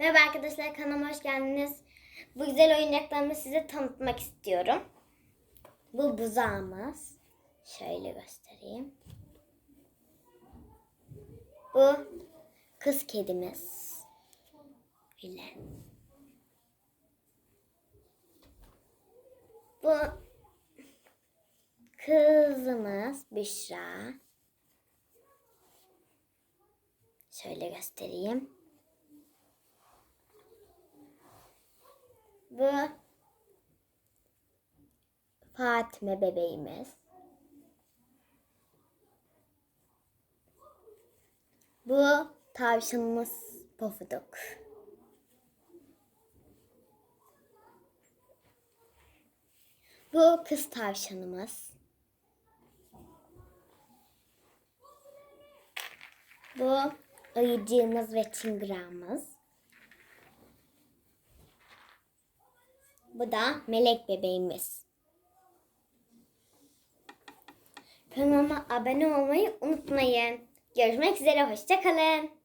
Merhaba arkadaşlar kanalıma hoş geldiniz. Bu güzel oyuncaklarımı size tanıtmak istiyorum. Bu buzağımız. Şöyle göstereyim. Bu kız kedimiz. Böyle. Bu kızımız Büşra. Şöyle göstereyim. Bu Fatime bebeğimiz. Bu tavşanımız Pofuduk. Bu kız tavşanımız. Bu ayıcığımız ve çıngırağımız. Bu da melek bebeğimiz. Kanalıma abone olmayı unutmayın. Görüşmek üzere, hoşçakalın.